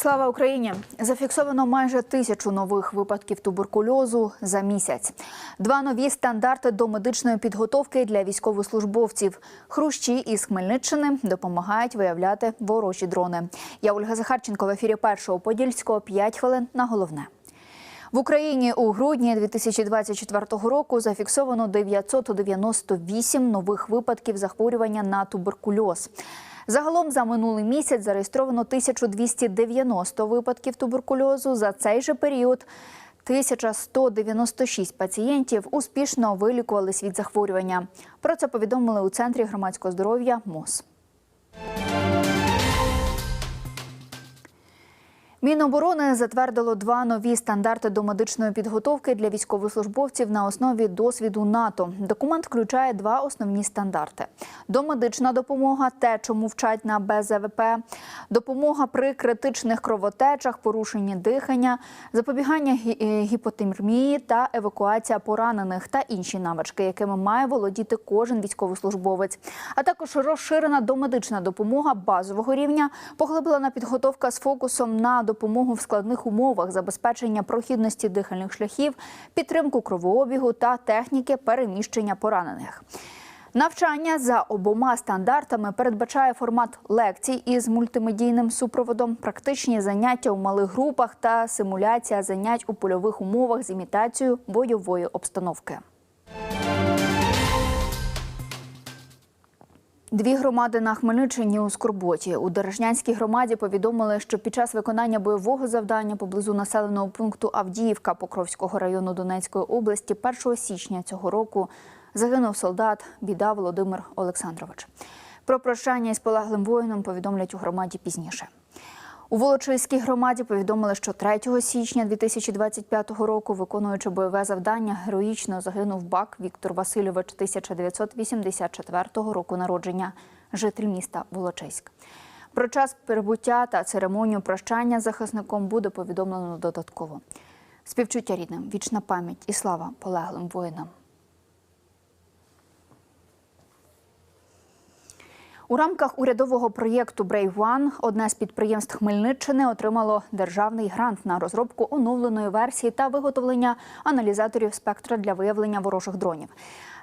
Слава Україні! Зафіксовано майже тисячу нових випадків туберкульозу за місяць. Два нові стандарти до медичної підготовки для військовослужбовців. Хрущі із Хмельниччини допомагають виявляти ворожі дрони. Я Ольга Захарченко в ефірі першого подільського 5 хвилин на головне. В Україні у грудні 2024 року зафіксовано 998 нових випадків захворювання на туберкульоз. Загалом за минулий місяць зареєстровано 1290 випадків туберкульозу. За цей же період 1196 пацієнтів успішно вилікувались від захворювання. Про це повідомили у центрі громадського здоров'я МОЗ. Міноборони затвердило два нові стандарти до медичної підготовки для військовослужбовців на основі досвіду НАТО. Документ включає два основні стандарти: домедична допомога, те, чому вчать на БЗВП, допомога при критичних кровотечах, порушенні дихання, запобігання е, гіпотермії та евакуація поранених та інші навички, якими має володіти кожен військовослужбовець, а також розширена домедична допомога базового рівня, поглиблена підготовка з фокусом на допомогу в складних умовах, забезпечення прохідності дихальних шляхів, підтримку кровообігу та техніки переміщення поранених. Навчання за обома стандартами передбачає формат лекцій із мультимедійним супроводом, практичні заняття у малих групах та симуляція занять у польових умовах з імітацією бойової обстановки. Дві громади на Хмельниччині у Скорботі. У Дорожнянській громаді повідомили, що під час виконання бойового завдання поблизу населеного пункту Авдіївка Покровського району Донецької області 1 січня цього року загинув солдат Біда Володимир Олександрович. Про прощання із полеглим воїном повідомлять у громаді пізніше. У Волочиській громаді повідомили, що 3 січня 2025 року, виконуючи бойове завдання, героїчно загинув бак Віктор Васильович 1984 року народження, житель міста Волочиськ. Про час прибуття та церемонію прощання захисником буде повідомлено додатково. Співчуття рідним, вічна пам'ять і слава полеглим воїнам. У рамках урядового проєкту One одне з підприємств Хмельниччини отримало державний грант на розробку оновленої версії та виготовлення аналізаторів спектра для виявлення ворожих дронів.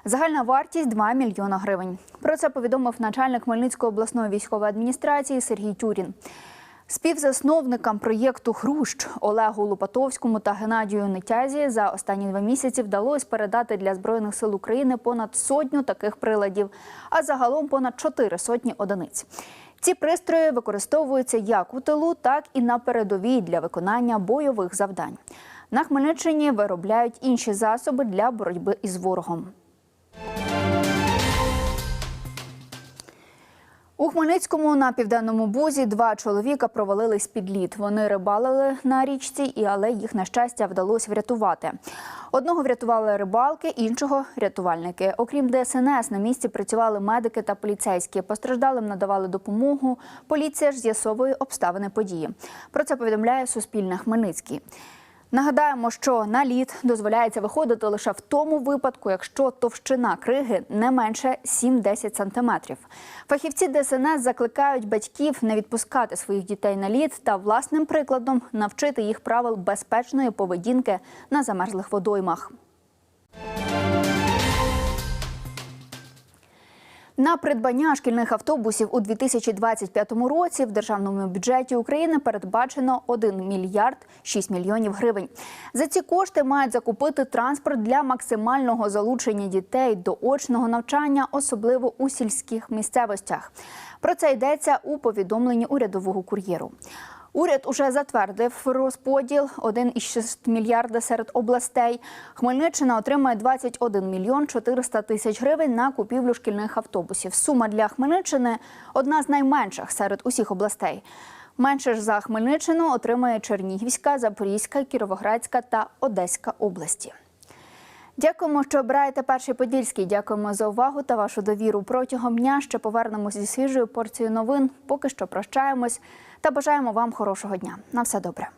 Загальна вартість 2 мільйона гривень. Про це повідомив начальник Хмельницької обласної військової адміністрації Сергій Тюрін. Співзасновникам проєкту Хрущ Олегу Лопатовському та Геннадію Нетязі за останні два місяці вдалося передати для збройних сил України понад сотню таких приладів, а загалом понад чотири сотні одиниць. Ці пристрої використовуються як у тилу, так і на передовій для виконання бойових завдань. На Хмельниччині виробляють інші засоби для боротьби із ворогом. У Хмельницькому на південному бузі два чоловіка провалились під лід. Вони рибалили на річці, і але їх на щастя вдалося врятувати. Одного врятували рибалки, іншого рятувальники. Окрім ДСНС, на місці працювали медики та поліцейські. Постраждалим надавали допомогу. Поліція ж з'ясовує обставини події. Про це повідомляє Суспільне Хмельницький. Нагадаємо, що на лід дозволяється виходити лише в тому випадку, якщо товщина криги не менше 7-10 сантиметрів. Фахівці ДСНС закликають батьків не відпускати своїх дітей на лід та власним прикладом навчити їх правил безпечної поведінки на замерзлих водоймах. На придбання шкільних автобусів у 2025 році в державному бюджеті України передбачено 1 мільярд 6 мільйонів гривень. За ці кошти мають закупити транспорт для максимального залучення дітей до очного навчання, особливо у сільських місцевостях. Про це йдеться у повідомленні урядового кур'єру. Уряд уже затвердив розподіл 1,6 мільярда серед областей. Хмельниччина отримає 21 мільйон 400 тисяч гривень на купівлю шкільних автобусів. Сума для Хмельниччини одна з найменших серед усіх областей. Менше ж за Хмельниччину отримає Чернігівська, Запорізька, Кіровоградська та Одеська області. Дякуємо, що обираєте перший подільський. Дякуємо за увагу та вашу довіру. Протягом дня ще повернемось зі свіжою порцією новин. Поки що прощаємось та бажаємо вам хорошого дня. На все добре.